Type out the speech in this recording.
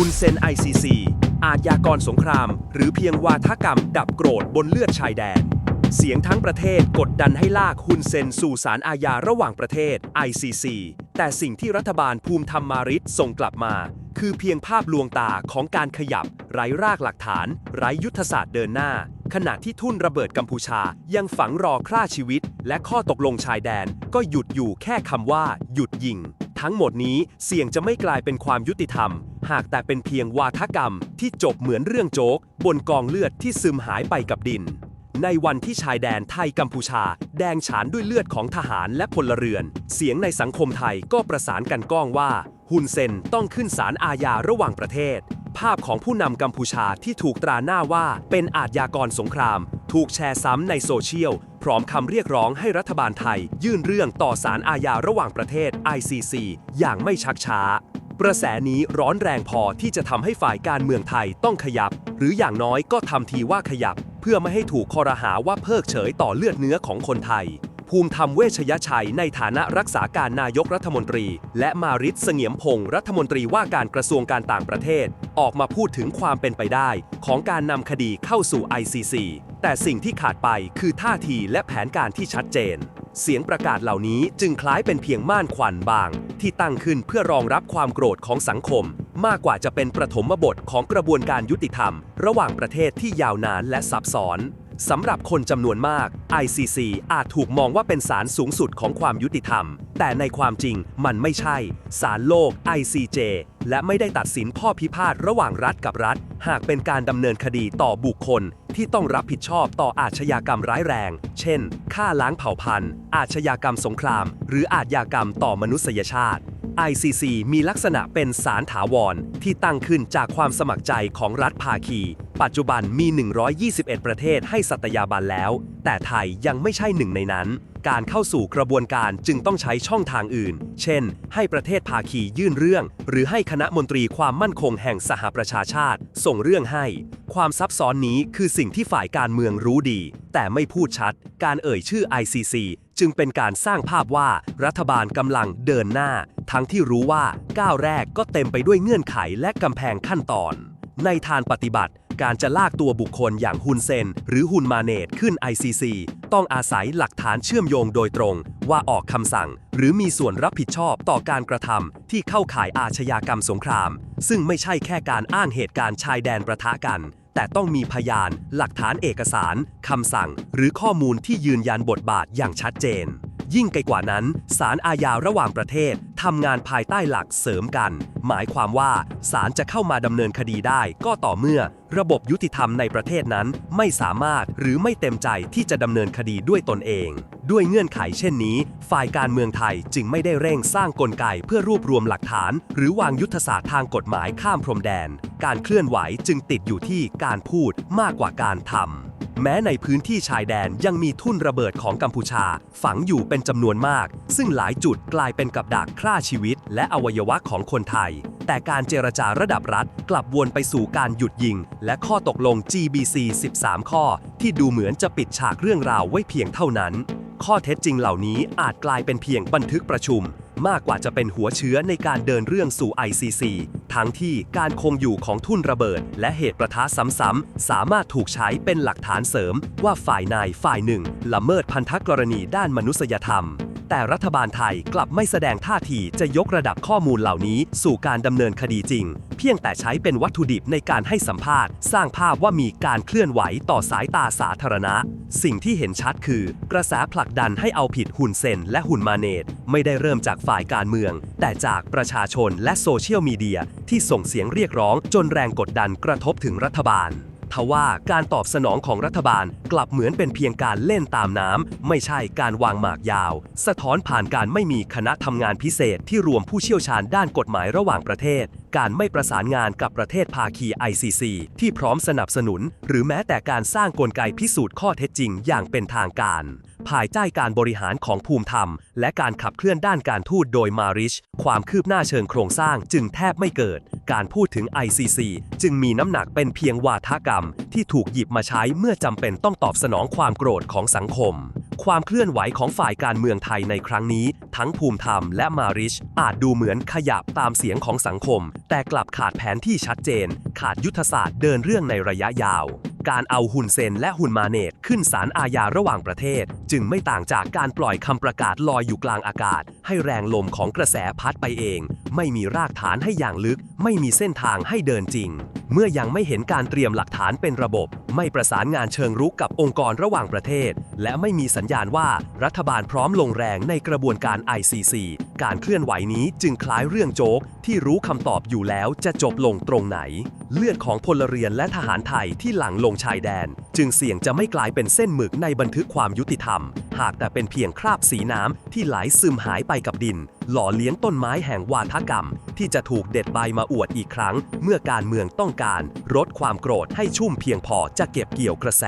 ฮุนเซน ICC อาญากรสงคราม หรือเพียงวาทกรรม ดับโกรธบนเลือดชายแดน เสียงทั้งประเทศกดดันให้ลากฮุนเซนสู่ศาลอาญาระหว่างประเทศ ICC แต่สิ่งที่รัฐบาลภูมิธรรมมาริดส่งกลับมา คือเพียงภาพลวงตาของการขยับ ไร้รากหลักฐาน ไร้ยุทธศาสตร์เดินหน้า ขณะที่ทุ่นระเบิดกัมพูชายังฝังรอฆ่าชีวิต และข้อตกลงชายแดนก็หยุดอยู่แค่คำว่า หยุดยิง ทั้งหมดนี้เสี่ยงจะไม่กลายเป็นความยุติธรรม หากแต่เป็นเพียงวาทกรรมที่จบเหมือนเรื่องโจ๊ก บนกองเลือดที่ซึมหายไปกับดิน ในวันที่ชายแดนไทยกัมพูชา แดงฉานด้วยเลือดของทหารและพลเรือน เสียงในสังคมไทยก็ประสานกันก้องว่า ฮุนเซนต้องขึ้นศาลอาญาระหว่างประเทศ ภาพของผู้นำกัมพูชาที่ถูกตราหน้าว่าเป็นอาชญากรสงคราม ถูกแชร์ซ้ำในโซเชียล พร้อมคำเรียกร้องให้รัฐบาลไทย ยื่นเรื่องต่อศาลอาญาระหว่างประเทศ ICC อย่างไม่ชักช้ากระแสนี้ร้อนแรงพอที่จะทำให้ฝ่ายการเมืองไทยต้องขยับ หรืออย่างน้อยก็ทำทีว่าขยับ เพื่อไม่ให้ถูกคอรหาว่าเพิกเฉยต่อเลือดเนื้อของคนไทย ภูมิธรรมเวชยชัยในฐานะรักษาการนายกรัฐมนตรี และมาริศเสงียมพงศ์รัฐมนตรีว่าการกระทรวงการต่างประเทศ ออกมาพูดถึงความเป็นไปได้ ของการนำคดีเข้าสู่ ICC แต่สิ่งที่ขาดไปคือท่าทีและแผนการที่ชัดเจน เสียงประกาศเหล่านี้จึงคล้ายเป็นเพียงม่านควันบาง ที่ตั้งขึ้นเพื่อรองรับความโกรธของสังคม มากกว่าจะเป็นประถมบทของกระบวนการยุติธรรม ระหว่างประเทศที่ยาวนานและซับซ้อน สำหรับคนจำนวนมาก ICC อาจถูกมองว่าเป็นศาลสูงสุดของความยุติธรรม แต่ในความจริงมันไม่ใช่ ศาลโลก ICJ และไม่ได้ตัดสินข้อพิพาทระหว่างรัฐกับรัฐ หากเป็นการดำเนินคดีต่อบุคคลที่ต้องรับผิดชอบต่ออาชญากรรมร้ายแรง เช่น ฆ่าล้างเผ่าพันธุ์ อาชญากรรมสงคราม หรืออาชญากรรมต่อมนุษยชาติ ICC มีลักษณะเป็นศาลถาวร ที่ตั้งขึ้นจากความสมัครใจของรัฐภาคี ปัจจุบันมี 121 ประเทศให้สัตยาบันแล้ว แต่ไทยยังไม่ใช่หนึ่งในนั้น การเข้าสู่กระบวนการจึงต้องใช้ช่องทางอื่น เช่น ให้ประเทศภาคียื่นเรื่อง หรือให้คณะมนตรีความมั่นคงแห่งสหประชาชาติ ส่งเรื่องให้ ความซับซ้อนนี้คือสิ่งที่ฝ่ายการเมืองรู้ดี แต่ไม่พูดชัด การเอ่ยชื่อ ICC จึงเป็นการสร้างภาพว่ารัฐบาลกำลังเดินหน้า ทั้งที่รู้ว่าก้าวแรกก็เต็มไปด้วยเงื่อนไขและกำแพงขั้นตอน ในทางปฏิบัติ การจะลากตัวบุคคลอย่างฮุนเซน หรือฮุนมาเนตขึ้น ICC ต้องอาศัยหลักฐานเชื่อมโยงโดยตรง ว่าออกคำสั่ง หรือมีส่วนรับผิดชอบต่อการกระทำที่เข้าข่ายอาชญากรรมสงคราม ซึ่งไม่ใช่แค่การอ้างเหตุการณ์ชายแดนประทะกัน แต่ต้องมีพยาน หลักฐานเอกสารคำสั่ง หรือข้อมูลที่ยืนยันบทบาทอย่างชัดเจนยิ่งไกลกว่านั้น ศาลอาญาระหว่างประเทศ ทำงานภายใต้หลักเสริมกัน หมายความว่าศาลจะเข้ามาดำเนินคดีได้ก็ต่อเมื่อ ระบบยุติธรรมในประเทศนั้นไม่สามารถหรือไม่เต็มใจที่จะดำเนินคดีด้วยตนเอง ด้วยเงื่อนไขเช่นนี้ ฝ่ายการเมืองไทยจึงไม่ได้เร่งสร้างกลไกเพื่อรวบรวมหลักฐาน หรือวางยุทธศาสตร์ทางกฎหมายข้ามพรมแดน การเคลื่อนไหวจึงติดอยู่ที่การพูดมากกว่าการทำ แม้ในพื้นที่ชายแดนยังมีทุ่นระเบิดของกัมพูชา ฝังอยู่เป็นจำนวนมาก ซึ่งหลายจุดกลายเป็นกับดักฆ่าชีวิต และอวัยวะของคนไทย แต่การเจรจาระดับรัฐกลับวนไปสู่การหยุดยิง และข้อตกลง GBC 13 ข้อ ที่ดูเหมือนจะปิดฉากเรื่องราวไว้เพียงเท่านั้น ข้อเท็จจริงเหล่านี้อาจกลายเป็นเพียงบันทึกประชุม มากกว่าจะเป็นหัวเชื้อในการเดินเรื่องสู่ ICC ทั้งที่การคงอยู่ของทุ่นระเบิด และเหตุประทะซ้ำๆ สามารถถูกใช้เป็นหลักฐานเสริม ว่าฝ่ายนายฝ่ายหนึ่งละเมิดพันธกรณีด้านมนุษยธรรม แต่รัฐบาลไทยกลับไม่แสดงท่าทีจะยกระดับข้อมูลเหล่านี้ สู่การดำเนินคดีจริง เพียงแต่ใช้เป็นวัตถุดิบในการให้สัมภาษณ์ สร้างภาพว่ามีการเคลื่อนไหวต่อสายตาสาธารณะ สิ่งที่เห็นชัดคือ กระแสผลักดันให้เอาผิดหุ่นเซนและหุ่นมาเนตไม่ได้เริ่มจากฝ่ายการเมือง แต่จากประชาชนและโซเชียลมีเดียที่ส่งเสียงเรียกร้องจนแรงกดดันกระทบถึงรัฐบาล ทว่าการตอบสนองของรัฐบาลกลับเหมือนเป็นเพียงการเล่นตามน้ำ ไม่ใช่การวางหมากยาว สะท้อนผ่านการไม่มีคณะทำงานพิเศษที่รวมผู้เชี่ยวชาญด้านกฎหมายระหว่างประเทศ การไม่ประสานงานกับประเทศภาคี ICC ที่พร้อมสนับสนุน หรือแม้แต่การสร้างกลไกพิสูจน์ข้อเท็จจริงอย่างเป็นทางการ ภายใต้การบริหารของภูมิธรรม และการขับเคลื่อนด้านการทูตโดยมาริช ความคืบหน้าเชิงโครงสร้างจึงแทบไม่เกิด การพูดถึง ICC จึงมีน้ำหนักเป็นเพียงวาทกรรม ที่ถูกหยิบมาใช้เมื่อจำเป็นต้องตอบสนองความโกรธของสังคม ความเคลื่อนไหวของฝ่ายการเมืองไทยในครั้งนี้ ทั้งภูมิธรรมและมาริช อาจดูเหมือนขยับตามเสียงของสังคม แต่กลับขาดแผนที่ชัดเจน ขาดยุทธศาสตร์เดินเรื่องในระยะยาว การเอาหุ่นเซนและหุ่นมาเนตขึ้นศาลอาญาระหว่างประเทศ จึงไม่ต่างจากการปล่อยคำประกาศลอยอยู่กลางอากาศ ให้แรงลมของกระแสพัดไปเองไม่มีรากฐานให้อย่างลึก ไม่มีเส้นทางให้เดินจริง เมื่อยังไม่เห็นการเตรียมหลักฐานเป็นระบบ ไม่ประสานงานเชิงรุกกับองค์กรระหว่างประเทศ และไม่มีสัญญาณว่ารัฐบาลพร้อมลงแรงในกระบวนการ ICC การเคลื่อนไหวนี้จึงคล้ายเรื่องโจ๊ก ที่รู้คำตอบอยู่แล้วจะจบลงตรงไหน เลือดของพลเรือนและทหารไทยที่หลั่งลงชายแดน จึงเสี่ยงจะไม่กลายเป็นเส้นหมึกในบันทึกความยุติธรรม หากแต่เป็นเพียงคราบสีน้ำที่ไหลซึมหายไปกับดิน หล่อเลี้ยงต้นไม้แห่งวาทกรรม ที่จะถูกเด็ดใบมาอวดอีกครั้ง เมื่อการเมืองต้องการลดความโกรธให้ชุ่มเพียงพอจะเก็บเกี่ยวกระแส